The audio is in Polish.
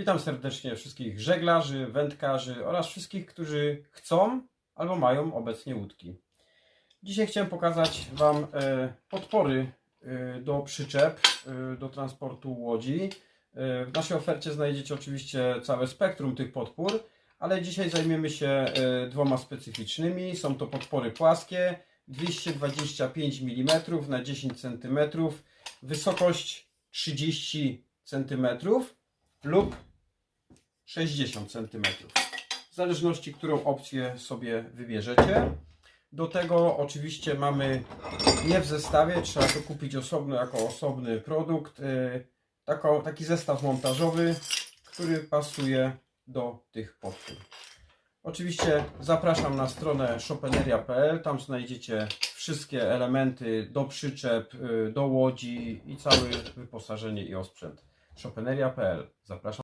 Witam serdecznie wszystkich żeglarzy, wędkarzy oraz wszystkich, którzy chcą albo mają obecnie łódki. Dzisiaj chciałem pokazać Wam e, podpory e, do przyczep, e, do transportu łodzi. W naszej ofercie znajdziecie oczywiście całe spektrum tych podpór, ale dzisiaj zajmiemy się dwoma specyficznymi. Są to podpory płaskie 225 mm na 10 cm, wysokość 30 cm lub 60 cm. W zależności, którą opcję sobie wybierzecie. Do tego oczywiście mamy nie w zestawie, trzeba to kupić osobno jako osobny produkt. yy, Taką, taki zestaw montażowy, który pasuje do tych podpór. Oczywiście zapraszam na stronę shopeneria.pl. Tam znajdziecie wszystkie elementy do przyczep, yy, do łodzi i całe wyposażenie i osprzęt. shopeneria.pl. Zapraszam.